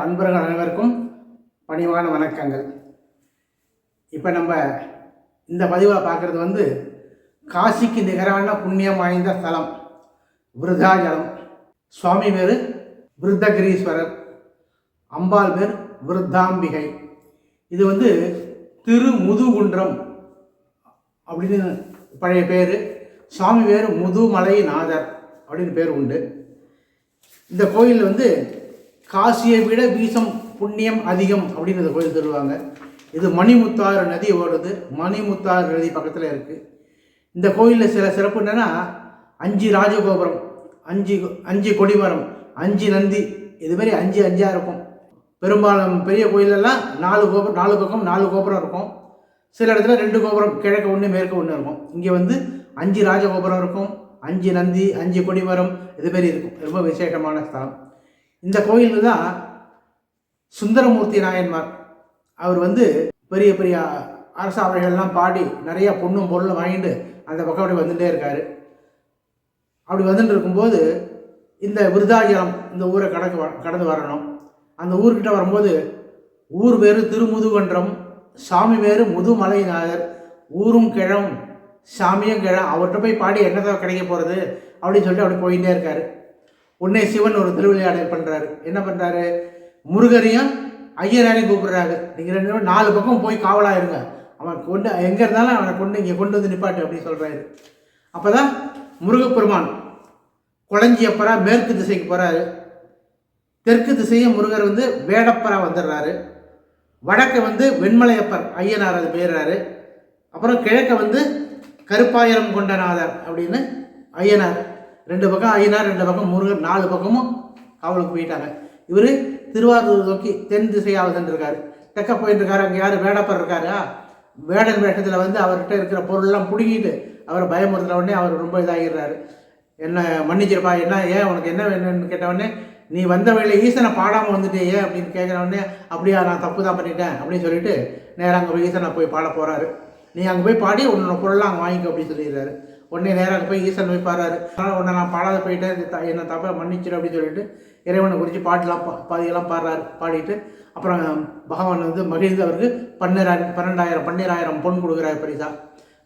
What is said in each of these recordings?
அன்பர்கள் அனைவருக்கும் பணிவான வணக்கங்கள். இப்போ நம்ம இந்த பதிவில் பார்க்குறது வந்து காசிக்கு நிகரான புண்ணியம் வாய்ந்த ஸ்தலம் விருதாஜலம் சுவாமி பேர் விருத்தகிரீஸ்வரர் அம்பாள் பேர் விருத்தாம்பிகை. இது வந்து திருமுதுகுன்றம் அப்படின்னு பழைய பேர். சுவாமி பேர் முதுமலைநாதர் அப்படின்னு பேர் உண்டு. இந்த கோயில் வந்து காசியை விட வீசம் புண்ணியம் அதிகம் அப்படின்னு இந்த கோயில் சொல்லுவாங்க இது மணிமுத்தாறு நதி ஓடுது. மணிமுத்தாறு நதி பக்கத்தில் இருக்குது இந்த கோயிலில் சில சிறப்பு என்னென்னா அஞ்சு ராஜகோபுரம் அஞ்சு அஞ்சு கொடிமரம் அஞ்சு நந்தி இதுமாரி அஞ்சு அஞ்சாக இருக்கும். பெரும்பாலும் பெரிய கோயிலெல்லாம் நாலு கோபுரம் நாலு பக்கம் நாலு கோபுரம் இருக்கும். சில இடத்துல ரெண்டு கோபுரம் கிழக்கு ஒன்று மேற்கு ஒன்று இருக்கும். இங்கே வந்து அஞ்சு ராஜகோபுரம் இருக்கும். அஞ்சு நந்தி அஞ்சு கொடிமரம் இதுமாரி இருக்கும். ரொம்ப விசேஷமான ஸ்தலம். இந்த கோயில் தான் சுந்தரமூர்த்தி நாயன்மார். அவர் வந்து பெரிய பெரிய அரசாவைகள்லாம் பாடி நிறைய பொண்ணும் பொருளும் வாங்கிட்டு அந்த பக்கம் அப்படி வந்துட்டே இருக்கார். அப்படி வந்துட்டு இருக்கும்போது இந்த விருதாஜலம் இந்த ஊரை கடக்க வ- கடந்து வரணும். அந்த ஊர்கிட்ட வரும்போது ஊர் பேர் திருமுதுகன்றம் சாமி பேர் முதுமலைநாதர் ஊரும் கிழம் சாமியும் கிழம் அவர்கிட்ட போய் பாடி என்னதான் கிடைக்க போகிறது அப்படின்னு சொல்லிட்டு அப்படி போயிட்டே இருக்காரு. உன்னை சிவன் ஒரு திருவிளையாடல் பண்ணுறாரு என்ன பண்ணுறாரு முருகரையும் ஐயரானையும் கூப்பிடுறாரு. நீங்கள் ரெண்டு பேரும் நாலு பக்கம் போய் காவலாக இருங்க. அவன் கொண்டு எங்கே இருந்தாலும் அவனை கொண்டு இங்கே கொண்டு வந்து நிப்பாட்டு அப்படின்னு சொல்கிறாரு அப்போ தான் முருகப்பெருமான் குழஞ்சியப்பரா மேற்கு திசைக்கு போகிறாரு தெற்கு திசையும் முருகர் வந்து வேடப்பரா வந்துடுறாரு. வடக்கு வந்து வெண்மலையப்பர் ஐயனார் அது போயிடுறாரு அப்புறம் கிழக்க வந்து கருப்பாயிரம் கொண்டநாதர் அப்படின்னு ஐயனார் ரெண்டு பக்கம் ஐயனார் ரெண்டு பக்கம் முருகர் நாலு பக்கமும் காவலுக்கு போயிட்டாங்க. இவர் திருவாரூர் நோக்கி தென் திசையாக வந்துருக்காரு தெக்க போயிட்டுருக்காரு அங்கே யார் வேடப்பர் இருக்காரா? வேடன் வேஷத்தில் வந்து அவர்கிட்ட இருக்கிற பொருள்லாம் பிடுங்கிட்டு அவரை பயமுறுத்தின உடனே அவர் ரொம்ப இதாகிடுறாரு. என்ன மன்னிச்சிருப்பா என்ன ஏன் உனக்கு என்ன வேணும்னு கேட்ட உடனே நீ வந்த வழியில் ஈசனை பாடாமல் வந்துட்டே ஏன் அப்படின்னு கேட்குறவுடனே அப்படியா நான் தப்பு தான் பண்ணிட்டேன் அப்படின்னு சொல்லிட்டு நேராக அங்கே போய் ஈசனை போய் பாட போகிறாரு நீ அங்கே போய் பாடி உன்னோட பொருள்லாம் அங்கே வாங்கிக்கோ அப்படின்னு சொல்லிடுறாரு. உடனே நேராக போய் ஈசன் போய் பாடுறாரு. அதனால் உன்னை நான் பாடாத போயிட்டேன். இது த- என்னை தப்பாக மன்னிச்சிடும் அப்படின்னு சொல்லிட்டு இறைவனை குறித்து பாட்டெலாம் பா பாதியெல்லாம் பாடுறாரு. பாடிட்டு அப்புறம் பகவான் வந்து மகிழ்ந்து அவருக்கு பன்னிராயிரம் பன்னெண்டாயிரம் பன்னீராயிரம் பொன் கொடுக்குறாரு பரிசா.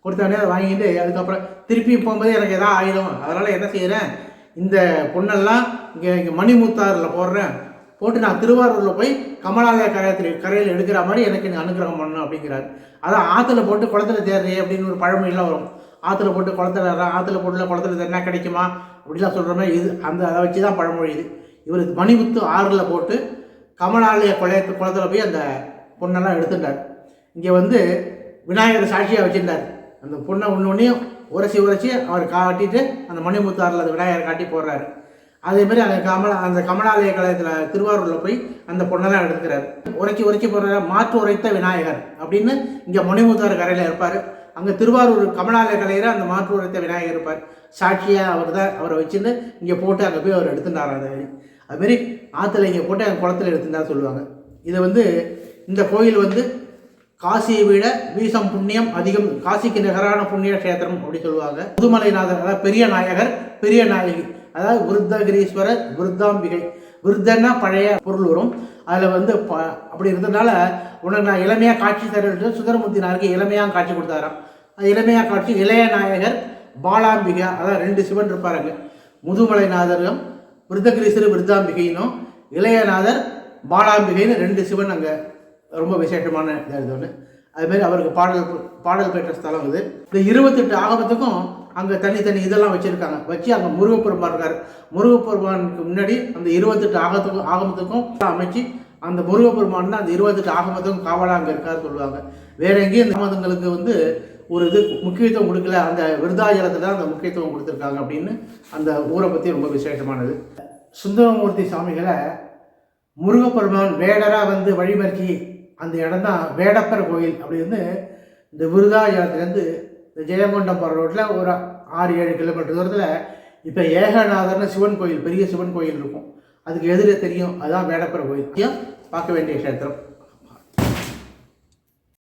கொடுத்தோடனே அதை வாங்கிட்டு அதுக்கப்புறம் திருப்பி போகும்போது எனக்கு எதாவது ஆயிடும். அதனால் என்ன செய்கிறேன் இந்த பொண்ணெல்லாம் இங்கே இங்கே மணிமுத்தாறில் போடுறேன். போட்டு நான் திருவாரூரில் போய் கமலாலய கரையத்தில் கரையில் எடுக்கிற மாதிரி எனக்கு நீ அனுகிரகம் பண்ணணும் அப்படிங்கிறாரு. அதான் ஆற்றுல போட்டு குளத்துல தேடுறே அப்படின்னு ஒரு பழமொழியெல்லாம் வரும். ஆற்றுல போட்டு குளத்துல ஆற்றுல போட்டுல குளத்துல என்ன கிடைக்குமா? அப்படிலாம் சொல்கிற மாதிரி இது அந்த அதை வச்சு தான் பழமொழி இது. இவர் மணிமுத்து ஆறில் போட்டு கமலாலய குளத்து குளத்துல போய் அந்த பொண்ணெல்லாம் எடுத்துட்டார். இங்கே வந்து விநாயகர் சாட்சியாக வச்சுருந்தார். அந்த பொண்ணை ஒன்று ஒன்றையும் உரசி உரசி அவர் காட்டிட்டு அந்த மணிமுத்தாரில் அந்த விநாயகர் காட்டி போடுறாரு. அதேமாரி அந்த கமலா அந்த கமலாலய கலையத்தில் திருவாரூரில் போய் அந்த பொண்ணெல்லாம் எடுத்துக்கிறார். உரைச்சி உரைச்சி போடுற மாற்று உரைத்த விநாயகர் அப்படின்னு இங்கே மணிமுத்தாறு கரையில் இருப்பார். அங்கே திருவாரூர் கமலாலய கலையில் அந்த மாற்றுவரத்தை விநாயகர் இருப்பார். சாட்சியாக அவர் தான் அவரை வச்சுட்டு இங்கே போட்டு அங்கே போய் அவர் எடுத்துட்டார் அந்த அதுமாரி ஆற்றுல இங்கே போட்டு அங்கே குளத்துல எடுத்துட்டா சொல்லுவாங்க. இதை வந்து இந்த கோயில் வந்து காசியை விட வீசம் புண்ணியம் அதிகம் காசிக்கு நிகரான புண்ணிய கஷேத்திரம் அப்படின்னு சொல்லுவாங்க. முதுமலைநாதர் அதாவது பெரிய நாயகர் பெரிய நாயகி. அதாவது விருத்தகிரீஸ்வரர் விருத்தாம்பிகை. விருத்தன்னா பழைய பொருள் வரும். அதில் வந்து ப அப்படி இருந்ததுனால உனக்கு நான் இளமையாக காட்சி தரேன் சுந்தரமூர்த்தி நாயகி இளமையாக காட்சி கொடுத்தாராம். அது இளமையாக காட்சி இளைய நாயகர் பாலாம்பிகா அதான் ரெண்டு சிவன் இருப்பாருங்க முதுமலைநாதரும் விருத்தகிரீஸ்வரர் விருத்தாம்பிகையினும் இளையநாதர் பாலாம்பிகைன்னு ரெண்டு சிவன் அங்கே ரொம்ப விசேஷமான இதாக இது ஒன்று அதுமாரி அவருக்கு பாடல் பாடல் பெற்ற ஸ்தலம் இது இந்த இருபத்தெட்டு ஆகமத்துக்கும் அங்கே தனித்தனி இதெல்லாம் வச்சுருக்காங்க. வச்சு அங்கே முருகப்பெருமான் இருக்கார். முருகப்பெருமானுக்கு முன்னாடி அந்த இருபத்தெட்டு ஆகத்துக்கும் ஆகமத்துக்கும் அமைச்சு அந்த முருகப்பெருமான் தான் அந்த இருபத்தெட்டு ஆகமத்துக்கும் காவலாக அங்கே இருக்கார் சொல்லுவாங்க. வேற எங்கேயும் இந்த மதங்களுக்கு வந்து ஒரு இது முக்கியத்துவம் கொடுக்கல. அந்த விருதாஜலத்தை தான் அந்த முக்கியத்துவம் கொடுத்துருக்காங்க அப்படின்னு அந்த ஊரை பற்றி ரொம்ப விசேஷமானது. சுந்தரமூர்த்தி சாமிகளை முருகப்பெருமான் வேடராக வந்து வழிமறிச்சி அந்த இடம் தான் வேடப்பர் கோயில் அப்படி வந்து இந்த விருதாஜலத்துலேருந்து இந்த ஜெயங்கொண்டம் போகிற ரோட்டில் ஒரு ஆறு ஏழு கிலோமீட்டர் தூரத்தில் இப்போ ஏகநாதர்னு சிவன் கோயில் பெரிய சிவன் கோயில் இருக்கும். அதுக்கு எதிரே தெரியும் அதுதான் வேடப்பர கோயில். பார்க்க வேண்டிய க்ஷேத்திரம்.